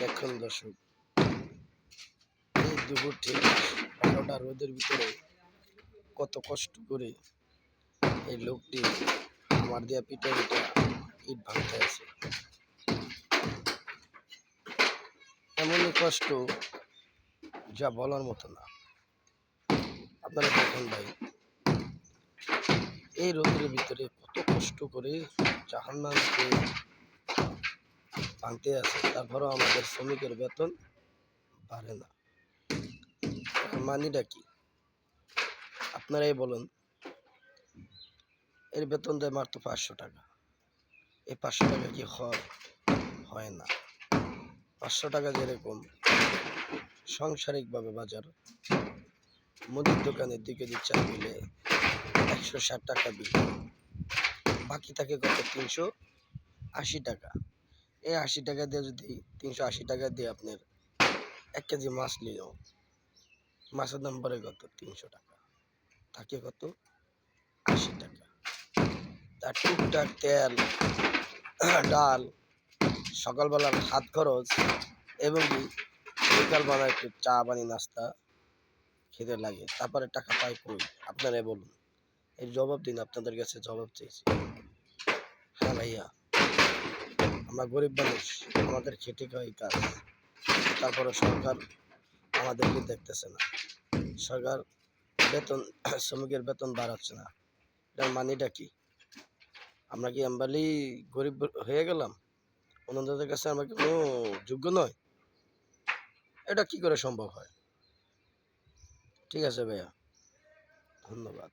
দেখুন দর্শক। এই দুপুর ঠিক বারোটা রোদের ভিতরে কত কষ্ট করে এই লোকটি আমার দেওয়া পিঠা পিঠা ইট ভাঙতে আছে এমনই কষ্ট যা বলার মতো না। আপনারা দেখুন ভাই, এই রোদের ভিতরে কত কষ্ট করে জাহান্নামকে ভাঙতে আছে, তারপরেও আমাদের শ্রমিকের বেতন বাড়ে না। মানিটা কি? আপনারাই বলুন। এর বেতন দেয় মাত্র পাঁচশো টাকা। এই পাঁচশো টাকা কি হয়? হয় না। পাঁচশো টাকা যেরকম সাংসারিকভাবে বাজার, মুদির দোকানের দিকে কেজি চাল মিলে একশো ষাট টাকা বিক্রি, বাকি থাকে কত? তিনশো আশি টাকা। এই আশি টাকা দিয়ে যদি তিনশো আশি টাকা দিয়ে আপনার এক কেজি মাছ নিল মাছের দাম পড়ে কত? তিনশো টাকা। থাকে কত? আশি টাকা। তার টুকটাক তেল, ডাল, সকালবেলার হাত খরচ এবং বিকালবেলা একটু চা পানি, নাস্তা খেতে লাগে। তারপরে টাকা পাই কই? আপনারা বলুন। এর জবাব দিন, আপনাদের কাছে জবাব চেয়েছি। হ্যাঁ ভাইয়া। আমরা গরিব মানুষ, আমাদের খেটে খাওয়াই কাজ? তারপরে সরকার আমাদেরকে দেখতেছে না। সরকার বেতন, শ্রমিকের বেতন বাড়াচ্ছে না। এটার মানিটা কি? আমরা কি আম্বালি গরিব হয়ে গেলাম? ওনাদের কাছে আমরা কোনো যোগ্য নয় এটা কি করে সম্ভব হয়? ঠিক আছে ভাইয়া, ধন্যবাদ।